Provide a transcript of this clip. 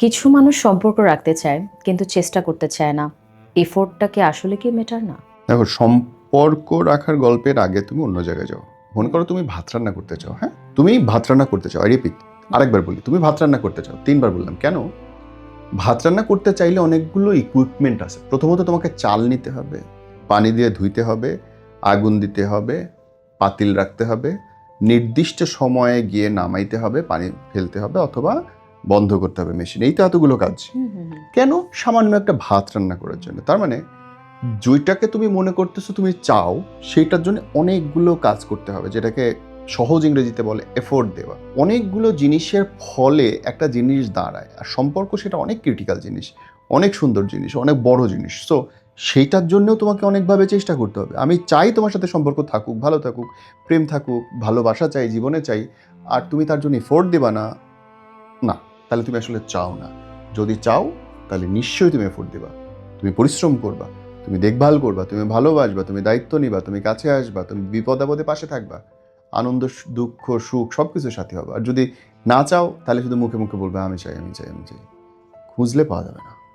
কিছু মানুষ সম্পর্ক রাখতে চায়, কিন্তু চেষ্টা করতে চায় না। এফোর্টটাকে আসলে কি মেটার না? দেখো, সম্পর্ক রাখার গল্পের আগে তুমি অন্য জায়গায় যাও। মনে করো তুমি ভাত রান্না করতে চাও হ্যাঁ? তুমি ভাত রান্না করতে চাও রিপিট, আরেকবার বলি, তুমি ভাত রান্না করতে চাও, তিনবার বললাম, কেন? ভাত রান্না করতে চাইলে অনেকগুলো ইকুইপমেন্ট আছে। প্রথমত তোমাকে চাল নিতে হবে, পানি দিয়ে ধুইতে হবে, আগুন দিতে হবে, পাতিল রাখতে হবে, নির্দিষ্ট সময়ে গিয়ে নামাইতে হবে, পানি ফেলতে হবে, অথবা বন্ধ করতে হবে মেশিন এই তো এতগুলো কাজ। কেন? সামান্য একটা ভাত রান্না করার জন্য। তার মানে যেটাকে তুমি মনে করতেছো তুমি চাও সেইটার জন্য অনেকগুলো কাজ করতে হবে যেটাকে সহজ ইংরেজিতে বলে এফোর্ট দেওয়া। অনেকগুলো জিনিসের ফলে একটা জিনিস দাঁড়ায় আর সম্পর্ক সেটা অনেক ক্রিটিক্যাল জিনিস অনেক সুন্দর জিনিস অনেক বড় জিনিস। সো সেইটার জন্যও তোমাকে অনেকভাবে চেষ্টা করতে হবে। আমি চাই তোমার সাথে সম্পর্ক থাকুক ভালো থাকুক প্রেম থাকুক ভালোবাসা চাই জীবনে চাই আর তুমি তার জন্য এফোর্ট দেবা না না। তাহলে তুমি আসলে চাও না। যদি চাও, তাহলে নিশ্চয়ই তুমি এফোর্ট দেবা। তুমি পরিশ্রম করবা, তুমি দেখভাল করবা, তুমি ভালোবাসবা, তুমি দায়িত্ব নিবা, তুমি কাছে আসবা, তুমি বিপদ আপদে পাশে থাকবা। আনন্দ, দুঃখ, সুখ সব কিছুর সাথে হবে। আর যদি না চাও, তাহলে শুধু মুখে মুখে বলবে, আমি চাই আমি চাই আমি চাই। খুঁজলে পাওয়া যাবে না।